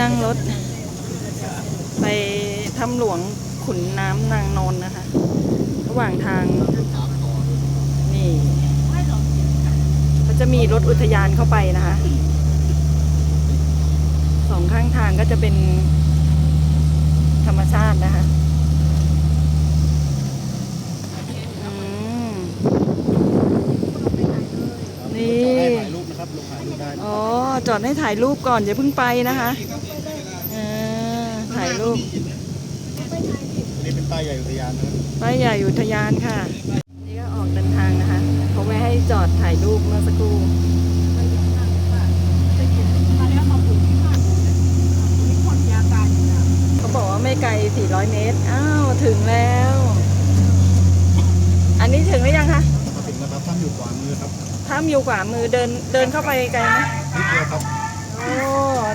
นั่งรถ ไปถ้ำหลวงขุนน้ำนางนอนนะคะ ระหว่างทาง นี่ก็จะมีรถอุทยานเข้าไปนะคะสองข้างทางก็จะเป็นธรรมชาตินะคะอืมนี่ถ่ายรูปนะครับลงถ่ายรูปได้อ๋อ จอดให้ถ่ายรูปก่อนอย่าเพิ่งไปนะคะเออถ่ายรูปนี่เป็นป้ายใหญ่อุทยานนะครับป้ายใหญ่อุทยานค่ะ นี่ก็ออกเดินทางนะคะเขาไม่ให้จอดถ่ายรูปเมื่อสักครู่เขาบอกว่าไม่ไกล 400 เมตร อ้าว ถึงแล้ว อันนี้ถึงหรือยังคะมาถึงนะครับถ้ำอยู่ขวามือครับถ้ำอยู่ขวามือเดินเดินเข้าไปไกลไหมนิดเดียวครับโอ้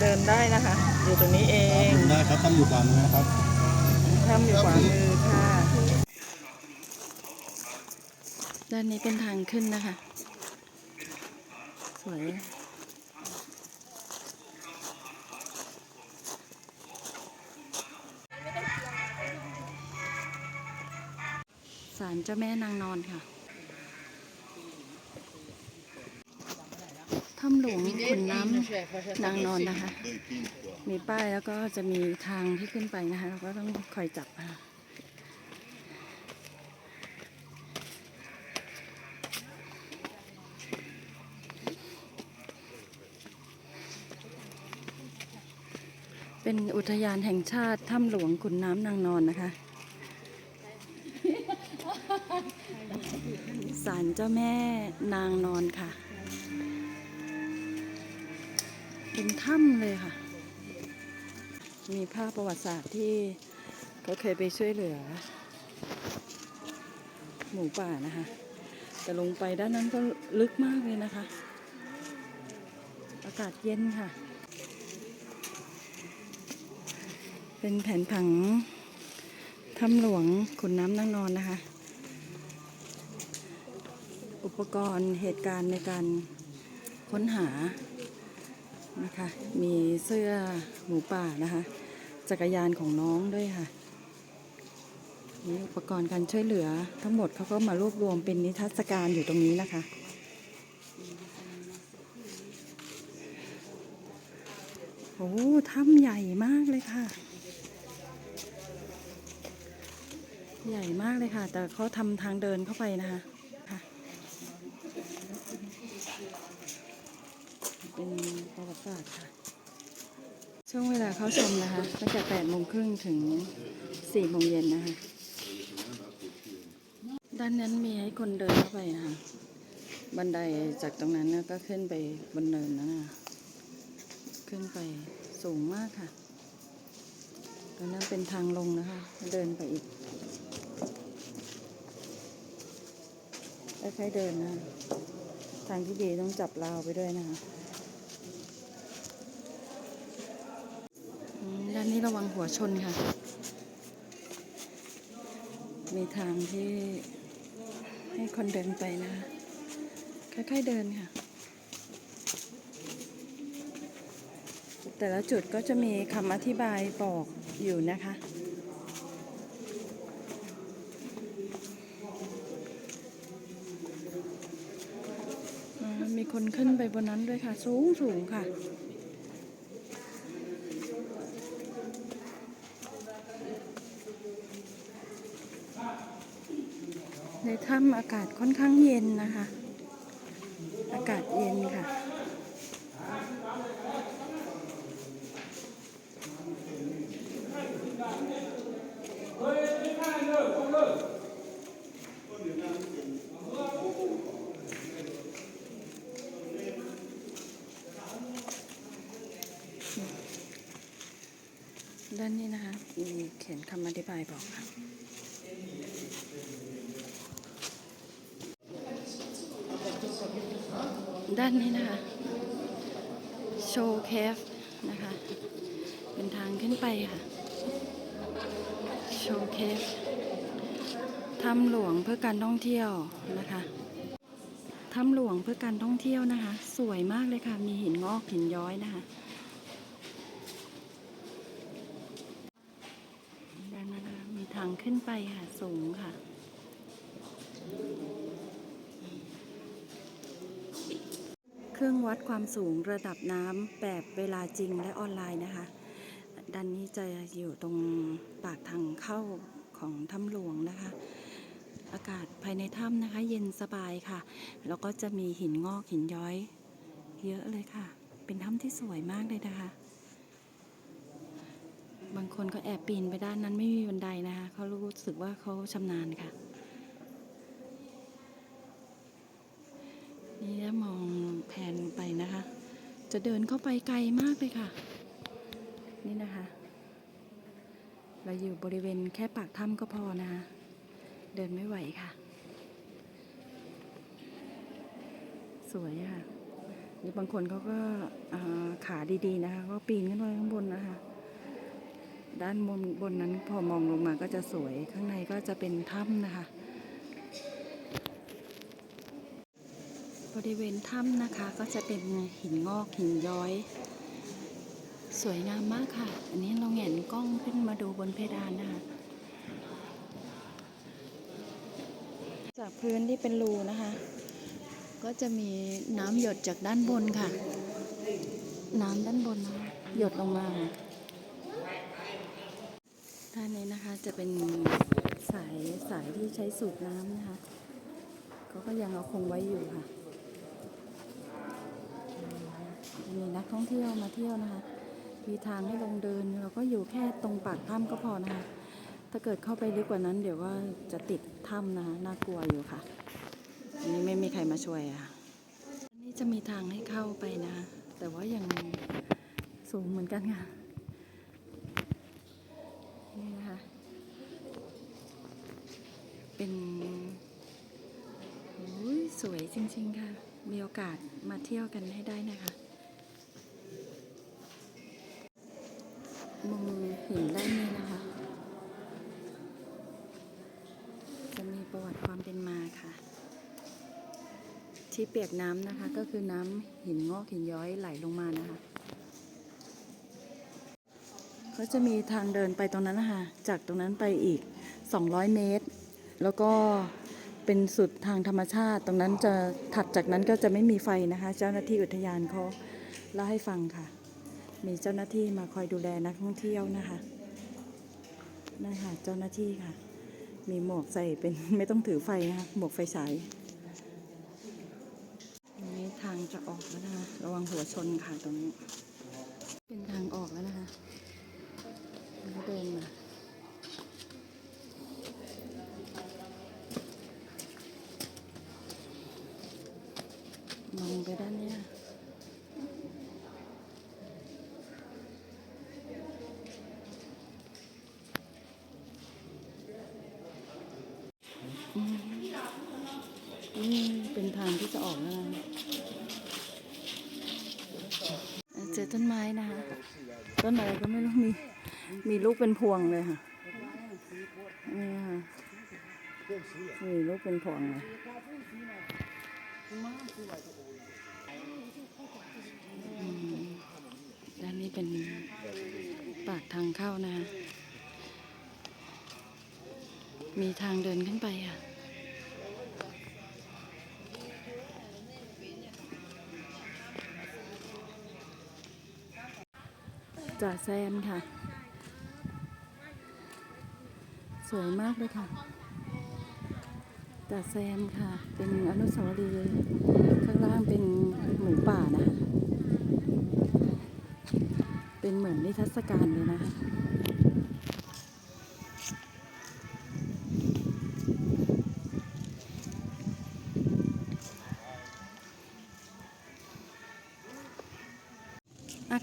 เดินได้นะคะ อยู่ตรงนี้เองถึงได้ครับถ้ำอยู่ขวามือนะครับถ้ำอยู่ขวามือค่ะ ด้านนี้เป็นทางขึ้นนะคะ สวยศาลเจ้าแม่นางนอนค่ะ ถ้ำหลวงขุนน้ำนางนอนนะคะ มีป้ายแล้วก็จะมีทางที่ขึ้นไปนะคะ เราก็ต้องคอยจับค่ะเป็นอุทยานแห่งชาติถ้ำหลวงขุนน้ำนางนอนนะคะศาลเจ้าแม่นางนอนค่ะ เป็นถ้ำเลยค่ะ มีภาพประวัติศาสตร์ที่เขาเคยไปช่วยเหลือ หมูป่านะคะ แต่ลงไปด้านนั้นก็ลึกมากเลยนะคะ อากาศเย็นค่ะ เป็นแผนผังถ้ำหลวงขุนน้ำนางนอนนะคะ อุปกรณ์เหตุการณ์ในการค้นหา นะคะ มีเสื้อหมูป่านะคะ จักรยานของน้องด้วยค่ะมีอุปกรณ์การช่วยเหลือทั้งหมดเขาก็มารวบรวมเป็นนิทรรศการอยู่ตรงนี้นะคะ โอ้ถ้ำใหญ่มากเลยค่ะ ใหญ่มากเลยค่ะ แต่เขาทำทางเดินเข้าไปนะคะค่ะ เป็น ศาสตร์ค่ะ ช่วงเวลาเข้าชมนะคะตั้งแต่8โมงครึ่งถึง4โมงเย็นนะคะ ด้านนั้นมีให้คนเดินเข้าไปนะคะ บันไดจากตรงนั้นนะก็ขึ้นไปบนเนินนั้นะขึ้นไปสูงมากค่ะ ตรงนั้นเป็นทางลงนะคะ เดินไปอีกค่อยๆเดินนะคะทางที่ดีต้องจับราวไปด้วยนะคะ อืม ด้านนี้ระวังหัวชนค่ะ มีทางที่ให้คนเดินไปนะคะค่อยๆเดินค่ะ แต่ละจุดก็จะมีคำอธิบายบอกอยู่นะคะ มีคนขึ้นไปบนนั้นด้วยค่ะ สูงสูงๆค่ะ ในถ้ำอากาศค่อนข้างเย็นนะคะ ด้านนี้นะคะ โชว์เคฟนะคะ เป็นทางขึ้นไปค่ะ โชว์เคฟถ้ำหลวงเพื่อการท่องเที่ยวนะคะถ้ำหลวงเพื่อการท่องเที่ยวนะคะ สวยมากเลยค่ะ มีหินงอกหินย้อยนะคะด้านนั้นมีทางขึ้นไปค่ะ สูงค่ะ วัดความสูงระดับน้ำแบบเวลาจริงและออนไลน์นะคะด้านนี้จะอยู่ตรงปากทางเข้าของถ้ำหลวงนะคะ อากาศภายในถ้ำนะคะ เย็นสบายค่ะ แล้วก็จะมีหินงอกหินย้อย เยอะเลยค่ะ เป็นถ้ำที่สวยมากเลยนะคะ บางคนก็แอบปีนไปด้านนั้นไม่มีบันไดนะคะ เขารู้สึกว่าเขาชำนาญค่ะ นี่ถ้ามองแผนไปนะคะ จะเดินเข้าไปไกลมากเลยค่ะ นี่นะคะ เราอยู่บริเวณแค่ปากถ้ำก็พอนะคะเดินไม่ไหวค่ะ สวยค่ะนี่บางคนเขาก็ขาดีๆนะคะ ก็ปีนขึ้นไปข้างบนนะคะ ด้านบนบนนั้นพอมองลงมาก็จะสวยข้างในก็จะเป็นถ้ำนะคะ บริเวณถ้ำนะคะก็จะเป็นหินงอกหินย้อย สวยงามมากค่ะ อันนี้เราแหงนกล้องขึ้นมาดูบนเพดานนะคะ จากพื้นที่เป็นรูนะคะ ก็จะมีน้ำหยดจากด้านบนค่ะ น้ำด้านบนนะคะหยดลงมาด้านนี้นะคะจะเป็นสายสายที่ใช้สูบน้ำนะคะ เขาก็ยังเอาคงไว้อยู่ค่ะ กท่องเที่ยวมาเที่ยวนะคะ มีทางให้ลงเดิน เราก็อยู่แค่ตรงปากถ้ำก็พอนะคะ ถ้าเกิดเข้าไปลึกกว่านั้น เดี๋ยวก็จะติดถ้ำนะคะน่ากลัวอยู่ค่ะอันนี้ไม่มีใครมาช่วยอะ่ะอันนี้จะมีทางให้เข้าไปนะ แต่ว่ายังสูงเหมือนกันค่ะ นี่นะคะ เป็นสวยจริงๆค่ะ มีโอกาสมาเที่ยวกันให้ได้นะคะ มุมหินด้านนี้นะคะ จะมีประวัติความเป็นมาค่ะ ที่เปียกน้ำนะคะ ก็คือน้ำหินงอกหินย้อยไหลลงมานะคะก็จะมีทางเดินไปตรงนั้นนะคะจากตรงนั้นไปอีก 200 เมตร แล้วก็เป็นสุดทางธรรมชาติ ตรงนั้นจะถัดจากนั้นก็จะไม่มีไฟนะคะ เจ้าหน้าที่อุทยานเขาเล่าให้ฟังค่ะ มีเจ้าหน้าที่มาคอยดูแลนักท่องเที่ยวนะคะนั่ค่ะเจ้าหน้าที่ค่ะ มีหมวกใส่เป็นไม่ต้องถือไฟนะคะหมวกไฟฉายนี้ทางจะออกแล้วนะคะระวังหัวชนค่ะตรงนี้ทางออกแล้วนะคะแล้วเดินมา มองไปด้านเนี้ยอืมนี่เป็นทางที่จะออกแล้วนะ เจอต้นไม้นะคะต้นอะไรก็ไม่รู้มีมีลูกเป็นพวงเลยค่ะนี่ค่ะมีลูกเป็นพวงเลยอืมด้านนี้เป็นปากทางเข้านะมีทางเดินขึ้นไปค่ะ จ่าแซมค่ะ สวยมากเลยค่ะจ่าแซมค่ะ เป็นอนุสาวรีย์ข้างล่างเป็นหมูป่านะคะเป็นเหมือนนิทรรศการเลยนะคะ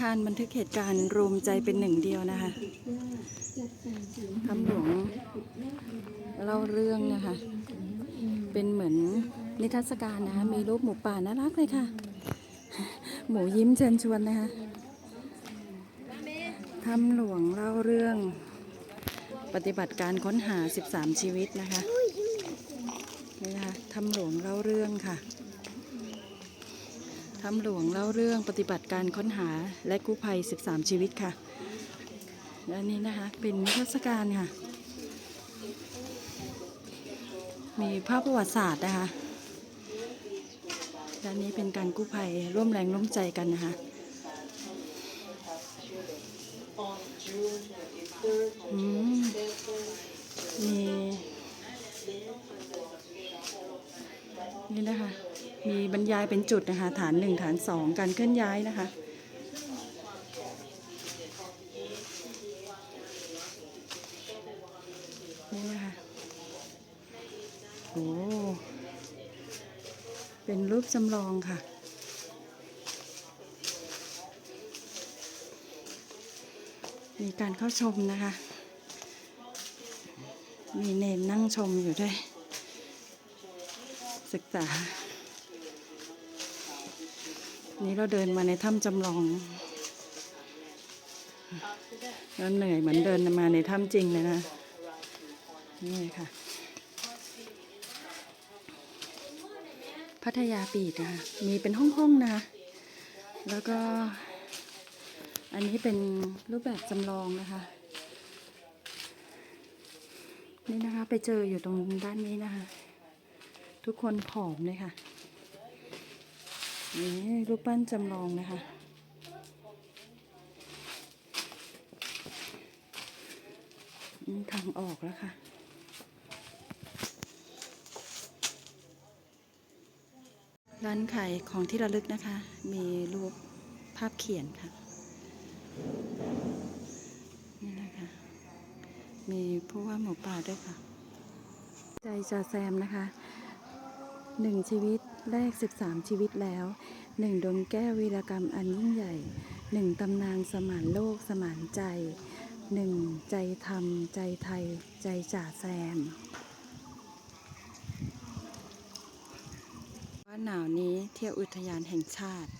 คารบันทึกเหตุการณ์รวมใจเป็นหนึ่งเดียวนะคะทำหลวงเล่าเรื่องนะคะ เป็นเหมือนนิทรรศการนะคะ มีรูปหมูป่าน่ารักเลยค่ะ หมูยิ้มเชิญชวนนะคะทำหลวงเล่าเรื่อง ปฏิบัติการค้นหา 13 ชีวิตนะคะนี่นะคะทำหลวงเล่าเรื่องค่ะ ทำหลวงเล่าเรื่องปฏิบัติการค้นหาและกู้ภัย 13 ชีวิตค่ะและนี่นะคะเป็นนิทรรศการค่ะ มีภาพประวัติศาสตร์นะคะด้านนี้เป็นการกู้ภัยร่วมแรงร่วมใจกันนะคะมีนี่นะคะ มีบรรยายเป็นจุดนะคะ ฐานหนึ่งฐานสองการเคลื่อนย้ายนะคะ นี่นะคะโอ้เป็นรูปจำลองค่ะมีการเข้าชมนะคะ มีเนนนั่งชมอยู่ด้วย ศึกษา นี่เราเดินมาในถ้ำจำลองแล้วเหนื่อยเหมือนเดินมาในถ้ำจริงเลยนะ นี่ค่ะ พัทยาบีดนะคะมีเป็นห้อง ๆนะคะแล้วก็ อันนี้เป็นรูปแบบจำลองนะคะ นี่นะคะไปเจออยู่ตรงด้านนี้นะคะ ทุกคนผอมเลยค่ะ นี่รูปปั้นจำลองนะคะ ทางออกแล้วค่ะร้านขายของที่ระลึกนะคะ มีรูปภาพเขียนค่ะ นี่นะคะ มีผู้ว่าหมูป่าด้วยค่ะ ใจจ่าแซมนะคะ หนึ่งชีวิต แรก 13 ชีวิตแล้วหนึ่งดวงแก้ววีรกรรมอันยิ่งใหญ่หนึ่งตำนานสมานโลกสมานใจหนึ่งใจธรรม ใจไทย ใจจ่าแซมว่าหนาวนี้เที่ยวอุทยานแห่งชาติ